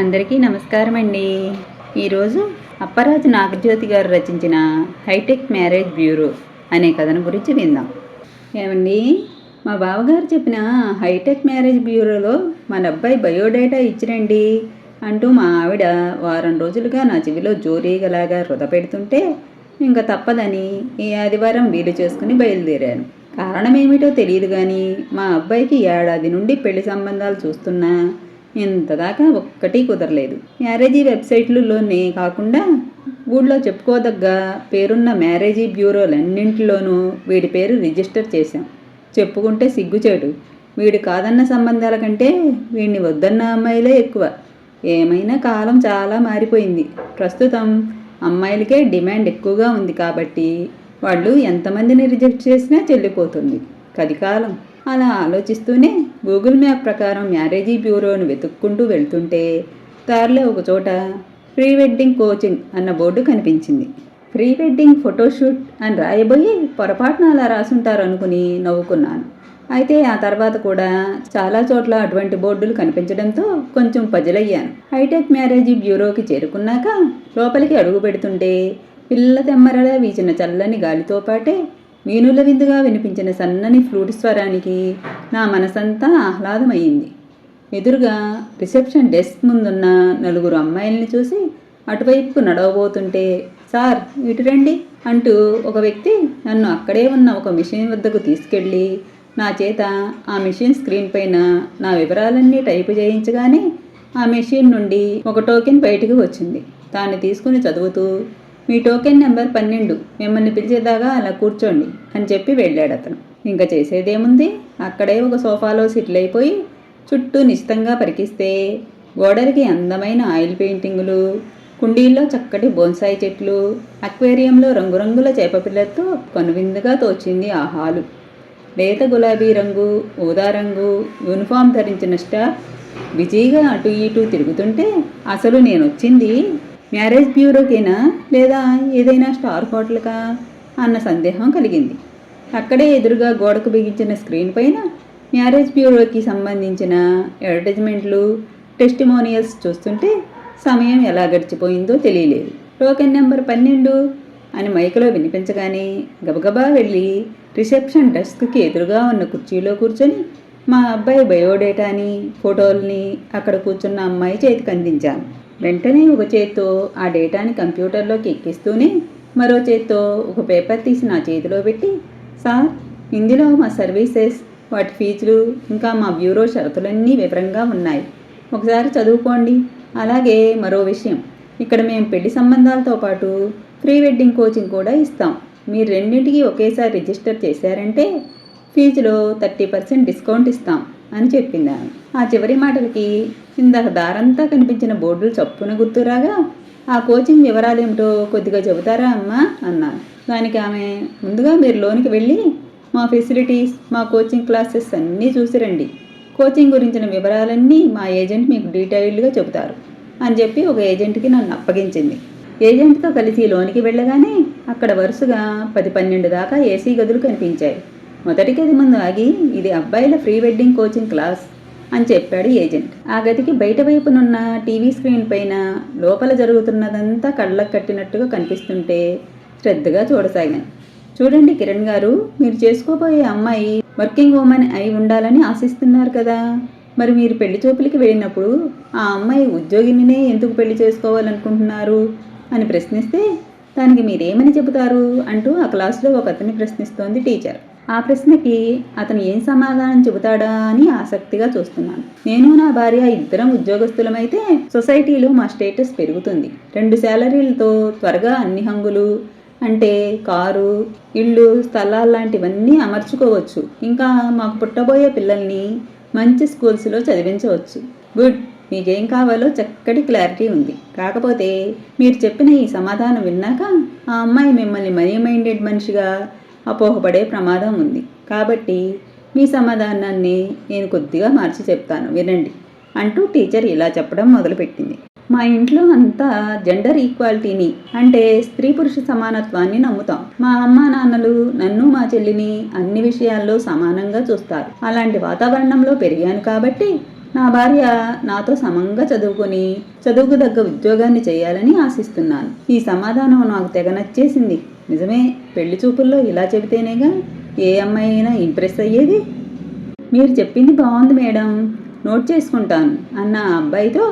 అందరికీ నమస్కారం అండి ఈరోజు అప్పరాజు నాగజ్యోతి గారు రచించిన హైటెక్ మ్యారేజ్ బ్యూరో అనే కథను గురించి విందాం. ఏమండి? మా బావగారు చెప్పిన హైటెక్ మ్యారేజ్ బ్యూరోలో మన అబ్బాయి బయోడేటా ఇచ్చిరండి అంటూ మా ఆవిడ వారం రోజులుగా నా చెవిలో జోరీగలాగా వృధ పెడుతుంటే ఇంకా తప్పదని ఈ ఆదివారం వీలు చేసుకుని బయలుదేరాను. కారణం ఏమిటో తెలియదు కానీ మా అబ్బాయికి ఏడాది నుండి పెళ్ళి సంబంధాలు చూస్తున్నా ఇంతదాకా ఒక్కటి కుదరలేదు. మ్యారేజీ వెబ్సైట్లలోనే కాకుండా ఊళ్ళో చెప్పుకోదగ్గ పేరున్న మ్యారేజీ బ్యూరోలన్నింటిలోనూ వీడి పేరు రిజిస్టర్ చేశాం. చెప్పుకుంటే సిగ్గుచేటు. వీడు కాదన్న సంబంధాల కంటే వీడిని వద్దన్న అమ్మాయిలే ఎక్కువ. ఏమైనా కాలం చాలా మారిపోయింది. ప్రస్తుతం అమ్మాయిలకే డిమాండ్ ఎక్కువగా ఉంది కాబట్టి వాళ్ళు ఎంతమందిని రిజెక్ట్ చేసినా చెల్లిపోతుంది. కలికాలం అలా ఆలోచిస్తూనే గూగుల్ మ్యాప్ ప్రకారం మ్యారేజీ బ్యూరోను వెతుక్కుంటూ వెళ్తుంటే దారిలో ఒకచోట ప్రీ వెడ్డింగ్ కోచింగ్ అన్న బోర్డు కనిపించింది. ప్రీ వెడ్డింగ్ ఫోటోషూట్ అని రాయబోయి పొరపాటున అలా రాసుంటారు అనుకుని నవ్వుకున్నాను. అయితే ఆ తర్వాత కూడా చాలా చోట్ల అటువంటి బోర్డులు కనిపించడంతో కొంచెం పజిలయ్యాను. హైటెక్ మ్యారేజీ బ్యూరోకి చేరుకున్నాక లోపలికి అడుగు పెడుతుంటే పిల్ల తెమ్మరలా వీచిన చల్లని గాలితో పాటే మీనుల విందుగా వినిపించిన సన్నని ఫ్లూట్ స్వరానికి నా మనసంతా ఆహ్లాదమయ్యింది. ఎదురుగా రిసెప్షన్ డెస్క్ ముందున్న నలుగురు అమ్మాయిల్ని చూసి అటువైపుకు నడవబోతుంటే సార్ ఇటు రండి అంటూ ఒక వ్యక్తి నన్ను అక్కడే ఉన్న ఒక మిషన్ వద్దకు తీసుకెళ్ళి నా చేత ఆ మిషన్ స్క్రీన్ పైన నా వివరాలన్నీ టైపు చేయించగానే ఆ మెషిన్ నుండి ఒక టోకెన్ బయటకు వచ్చింది. దాన్ని తీసుకుని చదువుతూ మీ టోకెన్ నెంబర్ పన్నెండు. మిమ్మల్ని పిలిచేదాకా అలా కూర్చోండి అని చెప్పి వెళ్ళాడు అతను ఇంకా చేసేదేముంది? అక్కడే ఒక సోఫాలో సెటిల్ అయిపోయి చుట్టూ నిశితంగా పరికిస్తే గోడలకి అందమైన ఆయిల్ పెయింటింగులు కుండీల్లో చక్కటి బోన్సాయి చెట్లు అక్వేరియంలో రంగురంగుల చేపపిల్లతో కనువిందుగా తోచింది ఆ హాలు. లేత గులాబీ రంగు ఊదా రంగు యూనిఫామ్ ధరించిన స్టాఫ్ బిజీగా అటు ఇటు తిరుగుతుంటే అసలు నేను వచ్చింది మ్యారేజ్ బ్యూరోకేనా లేదా ఏదైనా స్టార్ హోటల్కా అన్న సందేహం కలిగింది. అక్కడే ఎదురుగా గోడకు బిగించిన స్క్రీన్ పైన మ్యారేజ్ బ్యూరోకి సంబంధించిన అడ్వర్టైజ్మెంట్లు టెస్టిమోనియల్స్ చూస్తుంటే సమయం ఎలా గడిచిపోయిందో తెలియలేదు. టోకెన్ నెంబర్ పన్నెండు అని మైకలో వినిపించగానే గబగబా వెళ్ళి రిసెప్షన్ డెస్క్కి ఎదురుగా ఉన్న కుర్చీలో కూర్చొని మా అబ్బాయి బయోడేటాని ఫోటోల్ని అక్కడ కూర్చున్న అమ్మాయి చేతికి అందించాను వెంటనే ఒక చేత్తో ఆ డేటాని కంప్యూటర్లోకి ఎక్కిస్తూనే మరో చేత్తో ఒక పేపర్ తీసి నా చేతిలో పెట్టి సార్ ఇందులో మా సర్వీసెస్ వాటి ఫీజులు ఇంకా మా బ్యూరో షరతులన్నీ వివరంగా ఉన్నాయి. ఒకసారి చదువుకోండి. అలాగే మరో విషయం. ఇక్కడ మేము పెళ్ళి సంబంధాలతో పాటు ప్రీ వెడ్డింగ్ కోచింగ్ కూడా ఇస్తాం. మీరు రెండింటికి ఒకేసారి రిజిస్టర్ చేశారంటే ఫీజులో థర్టీ పర్సెంట్ డిస్కౌంట్ ఇస్తాం. అని చెప్పింది ఆమె. ఆ చివరి మాటలకి ఇందాక దారంతా కనిపించిన బోర్డులు చప్పున గుర్తురాగా ఆ కోచింగ్ వివరాలేమిటో కొద్దిగా చెబుతారా అమ్మా? అన్నారు దానికి ఆమె ముందుగా మీరు లోనికి వెళ్ళి మా ఫెసిలిటీస్ మా కోచింగ్ క్లాసెస్ అన్నీ చూసి రండి. కోచింగ్ గురించిన వివరాలన్నీ మా ఏజెంట్ మీకు డీటెయిల్డ్గా చెబుతారు. అని చెప్పి ఒక ఏజెంట్కి నన్ను అప్పగించింది. ఏజెంట్తో కలిసి లోనికి వెళ్ళగానే అక్కడ వరుసగా పది పన్నెండు దాకా ఏసీ గదులు కనిపించాయి. మొదటి గది ముందు ఆగి ఇది అబ్బాయిల ప్రీ వెడ్డింగ్ కోచింగ్ క్లాస్ అని చెప్పాడు ఏజెంట్. ఆ గదికి బయట వైపునున్న టీవీ స్క్రీన్ పైన లోపల జరుగుతున్నదంతా కళ్ళకు కట్టినట్టుగా కనిపిస్తుంటే శ్రద్ధగా చూడసాగాను. చూడండి కిరణ్ గారు మీరు చేసుకోబోయే అమ్మాయి వర్కింగ్ ఉమెన్ అయి ఉండాలని ఆశిస్తున్నారు కదా. మరి మీరు పెళ్ళి చూపులకి వెళ్ళినప్పుడు ఆ అమ్మాయి ఉద్యోగినినే ఎందుకు పెళ్ళి చేసుకోవాలనుకుంటున్నారు అని ప్రశ్నిస్తే దానికి మీరేమని చెబుతారు అంటూ ఆ క్లాస్లో ఒక అతన్ని ప్రశ్నిస్తోంది టీచర్. ఆ ప్రశ్నకి అతను ఏం సమాధానం చెబుతాడా అని ఆసక్తిగా చూస్తున్నాను. నేను నా భార్య ఇద్దరం ఉద్యోగస్తులమైతే సొసైటీలో మా స్టేటస్ పెరుగుతుంది. రెండు శాలరీలతో త్వరగా అన్ని హంగులు అంటే కారు ఇళ్ళు స్థలాలు లాంటివన్నీ అమర్చుకోవచ్చు. ఇంకా మాకు పుట్టబోయే పిల్లల్ని మంచి స్కూల్స్లో చదివించవచ్చు. గుడ్! మీకేం కావాలో చక్కటి క్లారిటీ ఉంది. కాకపోతే మీరు చెప్పిన ఈ సమాధానం విన్నాక ఆ అమ్మాయి మిమ్మల్ని మనీ మైండెడ్ మనిషిగా అపోహపడే ప్రమాదం ఉంది. కాబట్టి మీ సమాధానాన్ని నేను కొద్దిగా మార్చి చెప్తాను. వినండి. అంటూ టీచర్ ఇలా చెప్పడం మొదలుపెట్టింది. మా ఇంట్లో అంతా జెండర్ ఈక్వాలిటీని అంటే స్త్రీ పురుష సమానత్వాన్ని నమ్ముతాం. మా అమ్మ నాన్నలు నన్ను మా చెల్లిని అన్ని విషయాల్లో సమానంగా చూస్తారు. అలాంటి వాతావరణంలో పెరిగాను కాబట్టి నా భార్య నాతో సమంగా చదువుకొని చదువుకు తగ్గ ఉద్యోగాన్ని చేయాలని ఆశిస్తున్నాను. ఈ సమాధానం నాకు తెగ నచ్చేసింది. నిజమే పెళ్ళి చూపుల్లో ఇలా చెబితేనేగా ఏ అమ్మాయి అయినా ఇంప్రెస్ అయ్యేది? మీరు చెప్పింది బాగుంది మేడం. నోట్ చేసుకుంటాను. అన్న ఆ అబ్బాయితో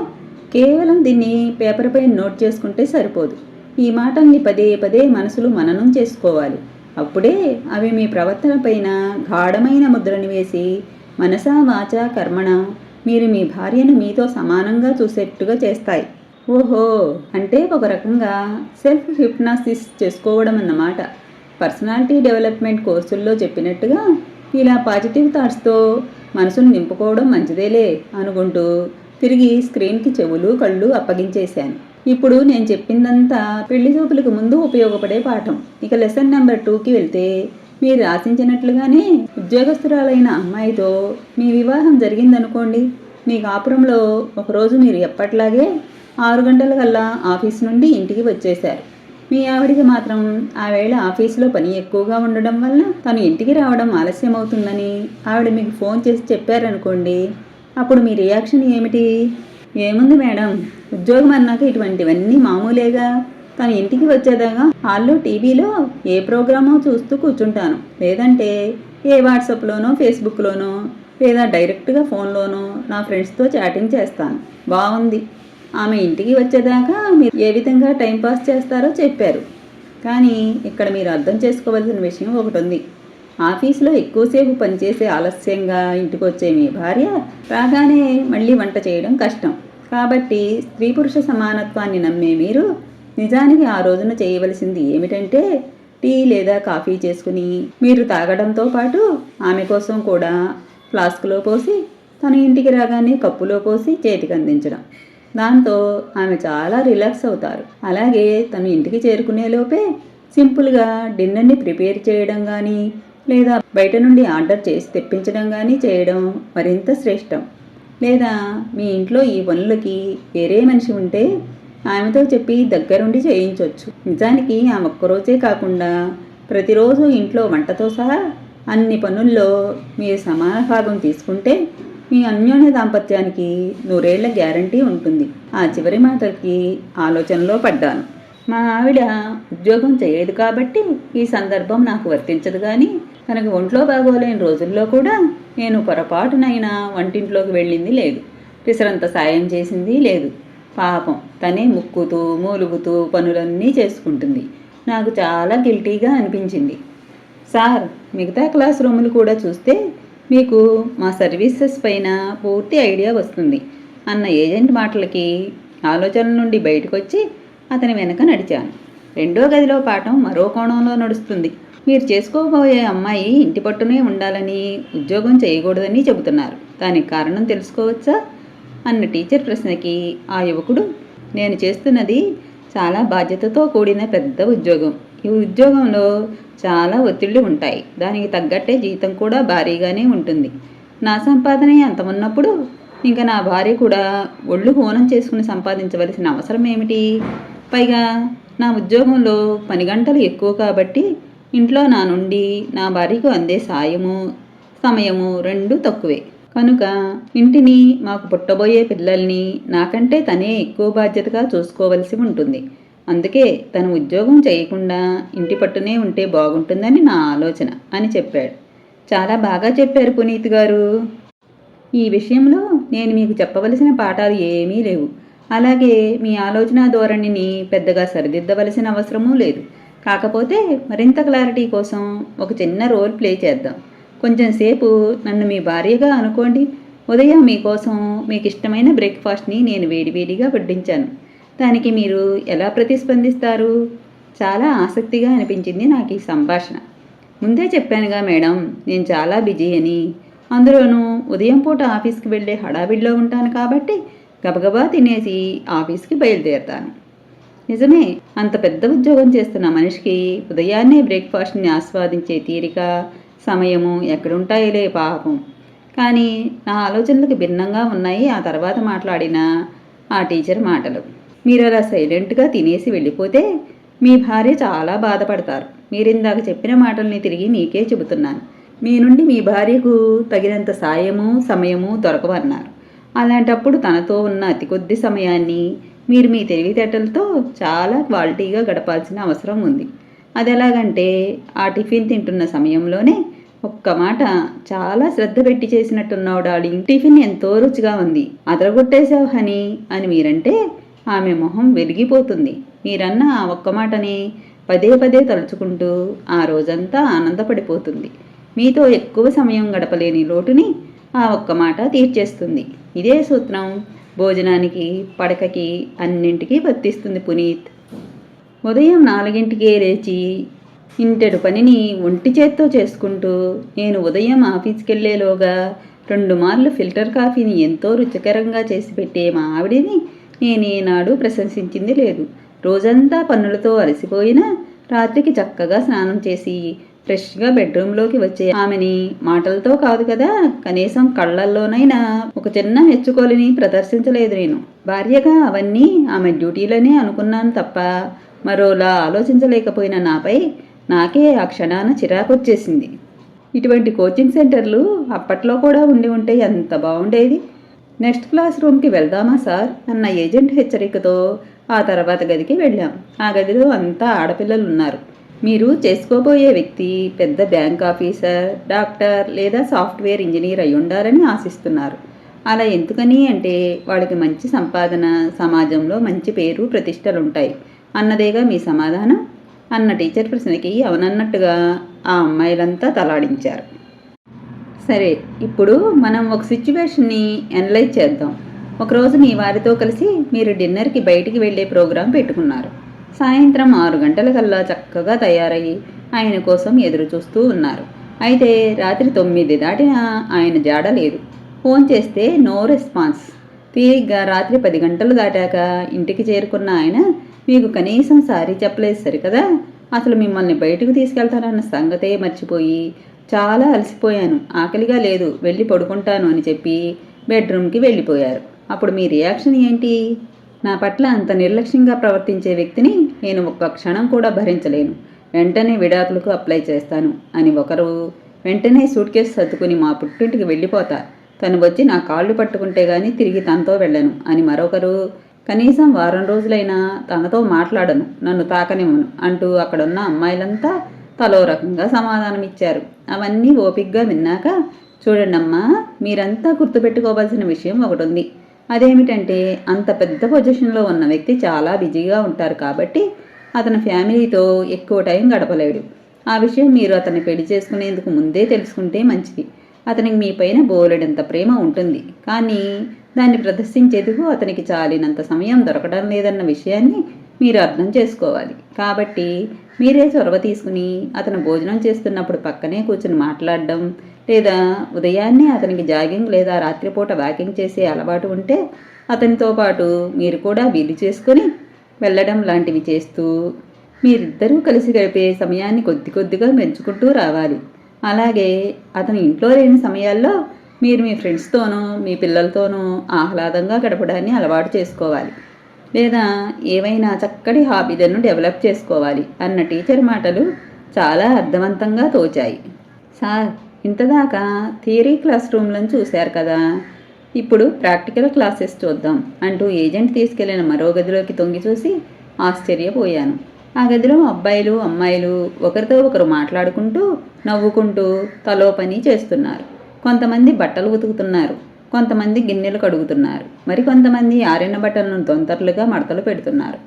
కేవలం దీన్ని పేపర్ పైన నోట్ చేసుకుంటే సరిపోదు. ఈ మాటల్ని పదే పదే మనసులు మననం చేసుకోవాలి. అప్పుడే అవి మీ ప్రవర్తన పైన గాఢమైన ముద్రని వేసి మనసా వాచ కర్మణ మీరు మీ భార్యను మీతో సమానంగా చూసేట్టుగా చేస్తాయి. ఓహో! అంటే ఒక రకంగా సెల్ఫ్ హిప్నాసిస్ చేసుకోవడం అన్నమాట పర్సనాలిటీ డెవలప్మెంట్ కోర్సుల్లో చెప్పినట్టుగా ఇలా పాజిటివ్ థాట్స్తో మనసును నింపుకోవడం మంచిదేలే అనుకుంటూ తిరిగి స్క్రీన్కి చెవులు కళ్ళు అప్పగించేశాను. ఇప్పుడు నేను చెప్పిందంతా పెళ్ళి చూపులకు ముందు ఉపయోగపడే పాఠం. ఇక లెసన్ నెంబర్ టూకి వెళ్తే మీరు ఆశించినట్లుగానే ఉద్యోగస్తురాలైన అమ్మాయితో మీ వివాహం జరిగిందనుకోండి. మీ కాపురంలో ఒకరోజు మీరు ఎప్పట్లాగే ఆరు గంటల కల్లా ఆఫీస్ నుండి ఇంటికి వచ్చేశారు. మీ ఆవిడికి మాత్రం ఆ వేళ ఆఫీసులో పని ఎక్కువగా ఉండడం వల్ల తను ఇంటికి రావడం ఆలస్యం అవుతుందని ఆవిడ మీకు ఫోన్ చేసి చెప్పారనుకోండి అప్పుడు మీ రియాక్షన్ ఏమిటి? ఏముంది మేడం ఉద్యోగం అన్నాక ఇటువంటివన్నీ మామూలేగా. తను ఇంటికి వచ్చేదాకా హాల్లో టీవీలో ఏ ప్రోగ్రామో చూస్తూ కూర్చుంటాను. లేదంటే ఏ వాట్సాప్లోనో ఫేస్బుక్లోనో లేదా డైరెక్ట్గా ఫోన్లోనో నా ఫ్రెండ్స్తో చాటింగ్ చేస్తాను. బాగుంది ఆమె ఇంటికి వచ్చేదాకా మీరు ఏ విధంగా టైంపాస్ చేస్తారో చెప్పారు. కానీ ఇక్కడ మీరు అర్థం చేసుకోవాల్సిన విషయం ఒకటి ఉంది. ఆఫీసులో ఎక్కువసేపు పనిచేసే ఆలస్యంగా ఇంటికి వచ్చే మీ భార్య రాగానే మళ్ళీ వంట చేయడం కష్టం. కాబట్టి స్త్రీ పురుష సమానత్వాన్ని నమ్మే మీరు నిజానికి ఆ రోజున చేయవలసింది ఏమిటంటే టీ లేదా కాఫీ చేసుకుని మీరు తాగడంతో పాటు ఆమె కోసం కూడా ఫ్లాస్క్లో పోసి తన ఇంటికి రాగానే కప్పులో పోసి చేతికి అందించడం. దాంతో ఆమె చాలా రిలాక్స్ అవుతారు. అలాగే తను ఇంటికి చేరుకునే లోపే సింపుల్గా డిన్నర్ని ప్రిపేర్ చేయడం కానీ లేదా బయట నుండి ఆర్డర్ చేసి తెప్పించడం కానీ చేయడం మరింత శ్రేష్టం. లేదా మీ ఇంట్లో ఈ పనులకి వేరే మనిషి ఉంటే ఆమెతో చెప్పి దగ్గరుండి చేయించవచ్చు నిజానికి ఆమె ఒక్కరోజే కాకుండా ప్రతిరోజు ఇంట్లో వంటతో సహా అన్ని పనుల్లో మీరు సమాన భాగం తీసుకుంటే మీ అన్యోన్య దాంపత్యానికి నూరేళ్ళ గ్యారంటీ ఉంటుంది. ఆ చివరి మాటలకి ఆలోచనలో పడ్డాను. మా ఆవిడ ఉద్యోగం చేయదు కాబట్టి ఈ సందర్భం నాకు వర్తించదు కానీ తనకు ఒంట్లో బాగోలేని రోజుల్లో కూడా నేను పొరపాటునైనా వంటింట్లోకి వెళ్ళింది లేదు. పిసరంత సాయం చేసింది లేదు. పాపం తనే ముక్కుతూ మూలుగుతూ పనులన్నీ చేసుకుంటుంది. నాకు చాలా గిల్టీగా అనిపించింది. సార్ మిగతా క్లాస్ రూములు కూడా చూస్తే మీకు మా సర్వీసెస్ పైన పూర్తి ఐడియా వస్తుంది. అన్న ఏజెంట్ మాటలకి ఆలోచన నుండి బయటకు వచ్చి అతని వెనక నడిచాను. రెండో గదిలో పాఠం మరో కోణంలో నడుస్తుంది. మీరు చేసుకోబోయే అమ్మాయి ఇంటి పట్టునే ఉండాలని ఉద్యోగం చేయకూడదని చెబుతున్నారు. దానికి కారణం తెలుసుకోవచ్చా? అన్న టీచర్ ప్రశ్నకి ఆ యువకుడు నేను చేస్తున్నది చాలా బాధ్యతతో కూడిన పెద్ద ఉద్యోగం. ఈ ఉద్యోగంలో చాలా ఒత్తిళ్ళు ఉంటాయి. దానికి తగ్గట్టే జీతం కూడా భారీగానే ఉంటుంది. నా సంపాదనే అంత ఉన్నప్పుడు ఇంకా నా భార్య కూడా ఒళ్ళు హోనం చేసుకుని సంపాదించవలసిన అవసరం ఏమిటి? పైగా నా ఉద్యోగంలో పని గంటలు ఎక్కువ కాబట్టి ఇంట్లో నా నుండి నా భార్యకు అందే సాయము సమయము రెండు తక్కువే. కనుక ఇంటిని మాకు పుట్టబోయే పిల్లల్ని నాకంటే తనే ఎక్కువ బాధ్యతగా చూసుకోవలసి ఉంటుంది. అందుకే తను ఉద్యోగం చేయకుండా ఇంటి పట్టునే ఉంటే బాగుంటుందని నా ఆలోచన అని చెప్పాడు. చాలా బాగా చెప్పారు పునీత్ గారు. ఈ విషయంలో నేను మీకు చెప్పవలసిన పాఠాలు ఏమీ లేవు. అలాగే మీ ఆలోచన ధోరణిని పెద్దగా సరిదిద్దవలసిన అవసరమూ లేదు. కాకపోతే మరింత క్లారిటీ కోసం ఒక చిన్న రోల్ ప్లే చేద్దాం. కొంచెం సేపు నన్ను మీ భార్యగా అనుకోండి. ఉదయం మీకోసం మీకు ఇష్టమైన బ్రేక్ఫాస్ట్ని నేను వేడివేడిగా వడ్డించాను. దానికి మీరు ఎలా ప్రతిస్పందిస్తారు? చాలా ఆసక్తిగా అనిపించింది నాకు ఈ సంభాషణ. ముందే చెప్పానుగా మేడం నేను చాలా బిజీ అని. అందులోనూ ఉదయం పూట ఆఫీస్కి వెళ్ళే హడావిడిలో ఉంటాను కాబట్టి గబగబా తినేసి ఆఫీస్కి బయలుదేరుతాను. నిజమే అంత పెద్ద ఉద్యోగం చేస్తున్న మనిషికి ఉదయాన్నే బ్రేక్ఫాస్ట్ని ఆస్వాదించే తీరిక సమయము ఎక్కడుంటాయిలే పాపం. కానీ నా ఆలోచనలకు భిన్నంగా ఉన్నాయి ఆ తర్వాత మాట్లాడిన ఆ టీచర్ మాటలు. మీరు అలా సైలెంట్గా తినేసి వెళ్ళిపోతే మీ భార్య చాలా బాధపడతారు. మీరు ఇందాక చెప్పిన మాటల్ని తిరిగి మీకే చెబుతున్నాను. మీ నుండి మీ భార్యకు తగినంత సాయము సమయము దొరకవన్నారు అలాంటప్పుడు తనతో ఉన్న అతి కొద్ది సమయాన్ని మీరు మీ తెలివితేటలతో చాలా క్వాలిటీగా గడపాల్సిన అవసరం ఉంది. అది ఎలాగంటే ఆ టిఫిన్ తింటున్న సమయంలోనే ఒక్క మాట చాలా శ్రద్ధ పెట్టి చేసినట్టున్నావు డార్లింగ్. టిఫిన్ ఎంతో రుచిగా ఉంది. అదరగొట్టేశావు హనీ అని మీరంటే ఆమె మొహం వెలిగిపోతుంది. మీరన్న ఆ ఒక్క మాటని పదే పదే తలుచుకుంటూ ఆ రోజంతా ఆనందపడిపోతుంది. మీతో ఎక్కువ సమయం గడపలేని లోటుని ఆ ఒక్క మాట తీర్చేస్తుంది. ఇదే సూత్రం భోజనానికి పడకకి అన్నింటికీ వర్తిస్తుంది పునీత్. ఉదయం నాలుగింటికే లేచి ఇంటెడు పనిని ఒంటి చేత్తో చేసుకుంటూ నేను ఉదయం ఆఫీస్కి వెళ్ళేలోగా రెండు మార్లు ఫిల్టర్ కాఫీని ఎంతో రుచికరంగా చేసి పెట్టే మా ఆవిడిని నేను ఈనాడు ప్రశంసించింది లేదు. రోజంతా పన్నులతో అలసిపోయినా రాత్రికి చక్కగా స్నానం చేసి ఫ్రెష్గా బెడ్రూమ్లోకి వచ్చే ఆమెని మాటలతో కాదు కదా కనీసం కళ్ళల్లోనైనా ఒక చిన్న మెచ్చుకోలిని ప్రదర్శించలేదు నేను. భార్యగా అవన్నీ ఆమె డ్యూటీలోనే అనుకున్నాను తప్ప మరోలా ఆలోచించలేకపోయిన నాపై నాకే ఆ క్షణాన చిరాకొచ్చేసింది ఇటువంటి కోచింగ్ సెంటర్లు అప్పట్లో కూడా ఉండి ఉంటే ఎంత బాగుండేది? నెక్స్ట్ క్లాస్ రూమ్కి వెళ్దామా సార్? అన్న ఏజెంట్ హెచ్చరికతో ఆ తర్వాత గదికి వెళ్ళాం. ఆ గదిలో అంతా ఆడపిల్లలు ఉన్నారు మీరు చేసుకోబోయే వ్యక్తి పెద్ద బ్యాంక్ ఆఫీసర్ డాక్టర్ లేదా సాఫ్ట్వేర్ ఇంజనీర్ అయి ఉండాలని ఆశిస్తున్నారు. అలా ఎందుకని అంటే వాళ్ళకి మంచి సంపాదన సమాజంలో మంచి పేరు ప్రతిష్టలు ఉంటాయి అన్నదేగా మీ సమాధానం? అన్న టీచర్ ప్రశ్నకి అవునన్నట్టుగా ఆ అమ్మాయిలంతా తలాడించారు. సరే ఇప్పుడు మనం ఒక సిచ్యువేషన్ని అనలైజ్ చేద్దాం. ఒకరోజు మీ వారితో కలిసి మీరు డిన్నర్కి బయటికి వెళ్ళే ప్రోగ్రాం పెట్టుకున్నారు. సాయంత్రం ఆరు గంటలకల్లా చక్కగా తయారయ్యి ఆయన కోసం ఎదురు చూస్తూ ఉన్నారు. అయితే రాత్రి తొమ్మిది దాటినా ఆయన జాడ లేదు. ఫోన్ చేస్తే నో రెస్పాన్స్. తీరిగ్గా రాత్రి పది గంటలు దాటాక ఇంటికి చేరుకున్న ఆయన మీకు కనీసం సారీ చెప్పలేదు సరికదా? అసలు మిమ్మల్ని బయటకు తీసుకెళ్తానన్న సంగతే మర్చిపోయి చాలా అలసిపోయాను. ఆకలిగా లేదు వెళ్ళి పడుకుంటాను అని చెప్పి బెడ్రూమ్కి వెళ్ళిపోయారు. అప్పుడు మీ రియాక్షన్ ఏంటి? నా పట్ల అంత నిర్లక్ష్యంగా ప్రవర్తించే వ్యక్తిని నేను ఒక్క క్షణం కూడా భరించలేను. వెంటనే విడాకులకు అప్లై చేస్తాను అని ఒకరు వెంటనే సూట్ కేసు సర్దుకుని మా పుట్టింటికి వెళ్ళిపోతా. తను వచ్చి నా కాళ్ళు పట్టుకుంటే కానీ తిరిగి తనతో వెళ్ళను అని మరొకరు కనీసం వారం రోజులైనా తనతో మాట్లాడను నన్ను తాకనివ్వను అంటూ అక్కడున్న అమ్మాయిలంతా తలో రకంగా సమాధానం ఇచ్చారు అవన్నీ ఓపిక్గా విన్నాక చూడండమ్మా మీరంతా గుర్తుపెట్టుకోవాల్సిన విషయం ఒకటి ఉంది అదేమిటంటే అంత పెద్ద పొజిషన్లో ఉన్న వ్యక్తి చాలా బిజీగా ఉంటారు కాబట్టి అతని ఫ్యామిలీతో ఎక్కువ టైం గడపలేడు. ఆ విషయం మీరు అతన్ని పెళ్ళి చేసుకునేందుకు ముందే తెలుసుకుంటే మంచిది. అతనికి మీ పైన బోలెడంత ప్రేమ ఉంటుంది. కానీ దాన్ని ప్రదర్శించేందుకు అతనికి చాలినంత సమయం దొరకడం లేదన్న విషయాన్ని మీరు అర్థం చేసుకోవాలి. కాబట్టి మీరే చొరవ తీసుకుని అతను భోజనం చేస్తున్నప్పుడు పక్కనే కూర్చుని మాట్లాడడం లేదా ఉదయాన్నే అతనికి జాగింగ్ లేదా రాత్రిపూట వాకింగ్ చేసే అలవాటు ఉంటే అతనితో పాటు మీరు కూడా వీలు చేసుకొని వెళ్ళడం లాంటివి చేస్తూ మీరిద్దరూ కలిసి గడిపే సమయాన్ని కొద్ది కొద్దిగా పెంచుకుంటూ రావాలి. అలాగే అతను ఇంట్లో లేని సమయాల్లో మీరు మీ ఫ్రెండ్స్తోనూ మీ పిల్లలతోనూ ఆహ్లాదంగా గడపడాన్ని అలవాటు చేసుకోవాలి. లేదా ఏవైనా చక్కటి హాబీలను డెవలప్ చేసుకోవాలి అన్న టీచర్ మాటలు చాలా అర్థవంతంగా తోచాయి. సార్ ఇంతదాకా థియరీ క్లాస్ రూమ్లను చూశారు కదా. ఇప్పుడు ప్రాక్టికల్ క్లాసెస్ చూద్దాం అంటూ ఏజెంట్ తీసుకెళ్ళిన మరో గదిలోకి తొంగి చూసి ఆశ్చర్యపోయాను. ఆ గదిలో అబ్బాయిలు అమ్మాయిలు ఒకరితో ఒకరు మాట్లాడుకుంటూ నవ్వుకుంటూ తలో పని చేస్తున్నారు. కొంతమంది బట్టలు ఉతుకుతున్నారు. కొంతమంది గిన్నెలు కడుగుతున్నారు. మరికొంతమంది ఆరిన బట్టలను తొందరలుగా మడతలు పెడుతున్నారు.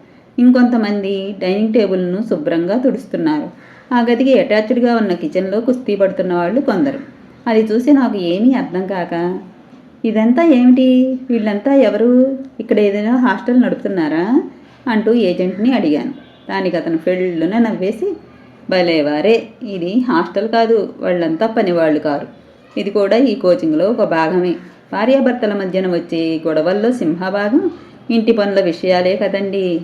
ఇంకొంతమంది డైనింగ్ టేబుల్ను శుభ్రంగా తుడుస్తున్నారు. ఆ గదికి అటాచ్డ్గా ఉన్న కిచెన్లో కుస్తీ పడుతున్న వాళ్ళు కొందరు. అది చూసి నాకు ఏమీ అర్థం కాక ఇదంతా ఏమిటి? వీళ్ళంతా ఎవరు? ఇక్కడ ఏదైనా హాస్టల్ నడుపుతున్నారా? అంటూ ఏజెంట్ని అడిగాను. దానికి అతను ఫెళ్ళున నవ్వేసి భలేవారే ఇది హాస్టల్ కాదు వాళ్ళంతా పనివాళ్ళు కారు. ఇది కూడా ఈ కోచింగ్లో ఒక భాగమే. భార్యాభర్తల మధ్యన వచ్చే గొడవల్లో సింహభాగం ఇంటి పనుల విషయాలే కదండి.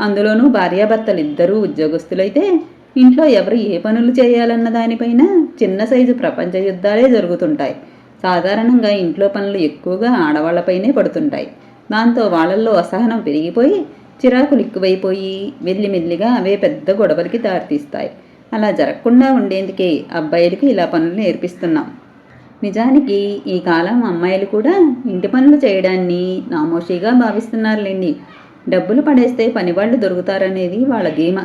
అందులోనూ భార్యాభర్తలు ఇద్దరూ ఉద్యోగస్తులైతే ఇంట్లో ఎవరు ఏ పనులు చేయాలన్న దానిపైన చిన్న సైజు ప్రపంచ యుద్ధాలే జరుగుతుంటాయి. సాధారణంగా ఇంట్లో పనులు ఎక్కువగా ఆడవాళ్ళపైనే పడుతుంటాయి. దాంతో వాళ్ళల్లో అసహనం పెరిగిపోయి చిరాకులు ఎక్కువైపోయి మెల్లిమెల్లిగా అవే పెద్ద గొడవలకి దారితీస్తాయి. అలా జరగకుండా ఉండేందుకే అబ్బాయిలకి ఇలా పనులు నేర్పిస్తున్నాం. నిజానికి ఈ కాలం అమ్మాయిలు కూడా ఇంటి పనులు చేయడాన్ని నామోషిగా భావిస్తున్నారులేండి. డబ్బులు పడేస్తే పనివాళ్ళు దొరుకుతారనేది వాళ్ళ ధీమ.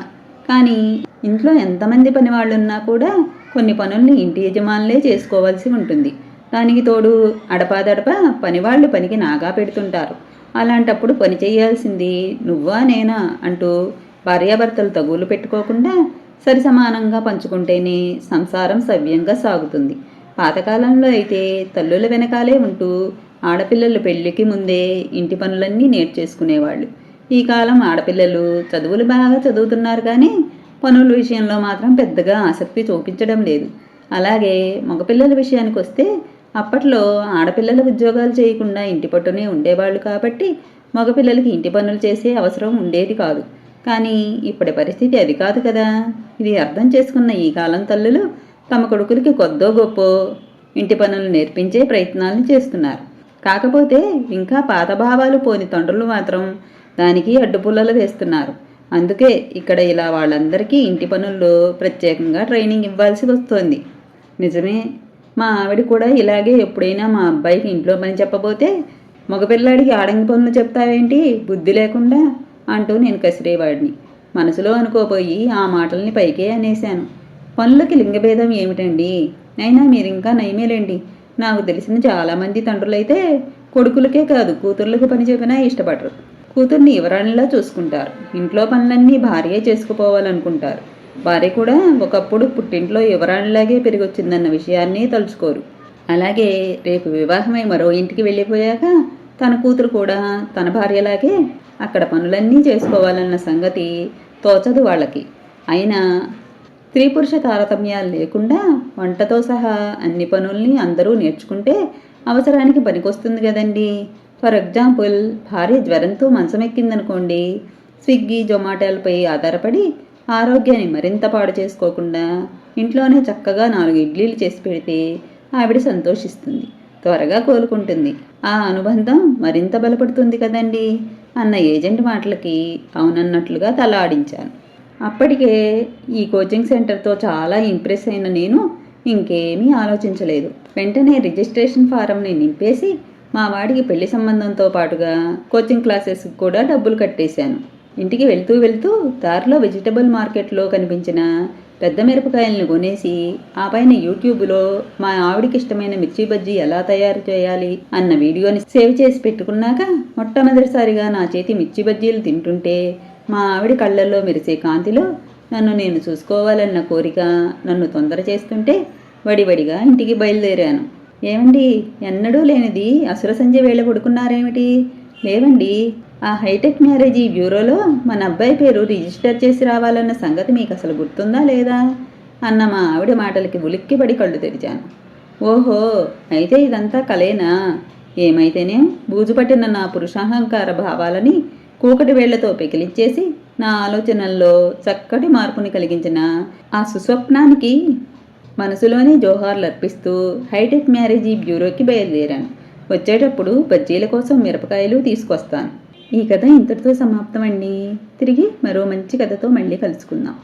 కానీ ఇంట్లో ఎంతమంది పనివాళ్ళు ఉన్నా కూడా కొన్ని పనుల్ని ఇంటి యజమానులే చేసుకోవాల్సి ఉంటుంది. దానికి తోడు అడపాదడప పనివాళ్ళు పనికి నాగా పెడుతుంటారు. అలాంటప్పుడు పని చేయాల్సింది నువ్వా నేనా అంటూ భార్యాభర్తలు తగులు పెట్టుకోకుండా సరి సమానంగా పంచుకుంటేనే సంసారం సవ్యంగా సాగుతుంది. పాతకాలంలో అయితే తల్లుల వెనకాలే ఉంటూ ఆడపిల్లలు పెళ్ళికి ముందే ఇంటి పనులన్నీ నేర్చేసుకునేవాళ్ళు. ఈ కాలం ఆడపిల్లలు చదువులు బాగా చదువుతున్నారు కానీ పనుల విషయంలో మాత్రం పెద్దగా ఆసక్తి చూపించడం లేదు. అలాగే మగపిల్లల విషయానికి వస్తే అప్పట్లో ఆడపిల్లల ఉద్యోగాలు చేయకుండా ఇంటి పట్టునే ఉండేవాళ్ళు కాబట్టి మగపిల్లలకి ఇంటి పనులు చేసే అవసరం ఉండేది కాదు. కానీ ఇప్పటి పరిస్థితి అది కాదు కదా. ఇది అర్థం చేసుకున్న ఈ కాలం తల్లులు తమ కొడుకులకి కొద్దో గొప్ప ఇంటి పనులు నేర్పించే ప్రయత్నాలను చేస్తున్నారు. కాకపోతే ఇంకా పాత భావాలు పోని తండ్రులు మాత్రం దానికి అడ్డుపుల్లలు వేస్తున్నారు. అందుకే ఇక్కడ ఇలా వాళ్ళందరికీ ఇంటి పనుల్లో ప్రత్యేకంగా ట్రైనింగ్ ఇవ్వాల్సి వస్తోంది. నిజమే మా ఆవిడ కూడా ఇలాగే ఎప్పుడైనా మా అబ్బాయికి ఇంట్లో పని చెప్పబోతే మగపిల్లాడికి ఆడంగి పనులు చెప్తావేంటి? బుద్ధి లేకుండా అంటూ నేను కసిరేవాడిని. మనసులో అనుకోపోయి ఆ మాటల్ని పైకే అనేశాను. పనులకి లింగభేదం ఏమిటండి? అయినా మీరు ఇంకా నయమేలేండి. నాకు తెలిసిన చాలామంది తండ్రులైతే కొడుకులకే కాదు కూతుర్లకు పని చెప్పినా ఇష్టపడరు. కూతుర్ని యువరాణిలా చూసుకుంటారు. ఇంట్లో పనులన్నీ భార్యే చేసుకుపోవాలనుకుంటారు. భార్య కూడా ఒకప్పుడు పుట్టింట్లో యువరాణిలాగే పెరిగొచ్చిందన్న విషయాన్ని తలుచుకోరు. అలాగే రేపు వివాహమై మరో ఇంటికి వెళ్ళిపోయాక తన కూతురు కూడా తన భార్యలాగే అక్కడ పనులన్నీ చేసుకోవాలన్న సంగతి తోచదు వాళ్ళకి. అయినా స్త్రీ పురుష తారతమ్యాలు లేకుండా వంటతో సహా అన్ని పనుల్ని అందరూ నేర్చుకుంటే అవసరానికి పనికొస్తుంది కదండి. ఫర్ ఎగ్జాంపుల్ భార్య జ్వరంతో మంచమెక్కిందనుకోండి. స్విగ్గీ జొమాటోలపై ఆధారపడి ఆరోగ్యాన్ని మరింత పాడు చేసుకోకుండా ఇంట్లోనే చక్కగా నాలుగు ఇడ్లీలు చేసి పెడితే ఆవిడ సంతోషిస్తుంది త్వరగా కోలుకుంటుంది. ఆ అనుబంధం మరింత బలపడుతుంది కదండి. అన్న ఏజెంట్ మాటలకి అవునన్నట్లుగా తల ఆడించాను. అప్పటికే ఈ కోచింగ్ సెంటర్తో చాలా ఇంప్రెస్ అయిన నేను ఇంకేమీ ఆలోచించలేదు. వెంటనే రిజిస్ట్రేషన్ ఫారంని నింపేసి మా వాడికి పెళ్ళి సంబంధంతో పాటుగా కోచింగ్ క్లాసెస్ కూడా డబ్బులు కట్టేశాను. ఇంటికి వెళ్తూ వెళ్తూ దారిలో వెజిటబుల్ మార్కెట్లో కనిపించిన పెద్ద మిరపకాయలను కొనేసి ఆ పైన యూట్యూబ్లో మా ఆవిడికి ఇష్టమైన మిర్చి బజ్జీ ఎలా తయారు చేయాలి అన్న వీడియోని సేవ్ చేసి పెట్టుకున్నాక మొట్టమొదటిసారిగా నా చేతి మిర్చి బజ్జీలు తింటుంటే మా ఆవిడ కళ్ళల్లో మెరిసే కాంతిలో నన్ను నేను చూసుకోవాలన్న కోరిక నన్ను తొందర చేస్తుంటే వడివడిగా ఇంటికి బయలుదేరాను. ఏమండి ఎన్నడూ లేనిది అసుర సంధ్య వేళ పడుకున్నారేమిటి? లేవండి ఆ హైటెక్ మ్యారేజీ బ్యూరోలో మన అబ్బాయి పేరు రిజిస్టర్ చేసి రావాలన్న సంగతి మీకు అసలు గుర్తుందా లేదా? అన్న మా ఆవిడ మాటలకి ఉలిక్కిపడి కళ్ళు తెరిచాను. ఓహో అయితే ఇదంతా కలేనా? ఏమైతేనే? బూజు పట్టిన నా పురుషాహంకార భావాలని కూకటి వేళ్ళతో పెకిలిచ్చేసి నా ఆలోచనల్లో చక్కటి మార్పుని కలిగించిన ఆ సుస్వప్నానికి మనసులోనే జోహార్లు అర్పిస్తూ హైటెక్ మ్యారేజీ బ్యూరోకి బయలుదేరాను. వచ్చేటప్పుడు బజ్జీల కోసం మిరపకాయలు తీసుకొస్తాను. ఈ కథ ఇంతటితో సమాప్తం అండి తిరిగి మరో మంచి కథతో మళ్ళీ కలుసుకుందాం.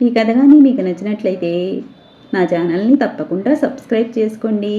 ఈ కథ కానీ మీకు నచ్చినట్లయితే నా ఛానల్ని తప్పకుండా సబ్స్క్రైబ్ చేసుకోండి.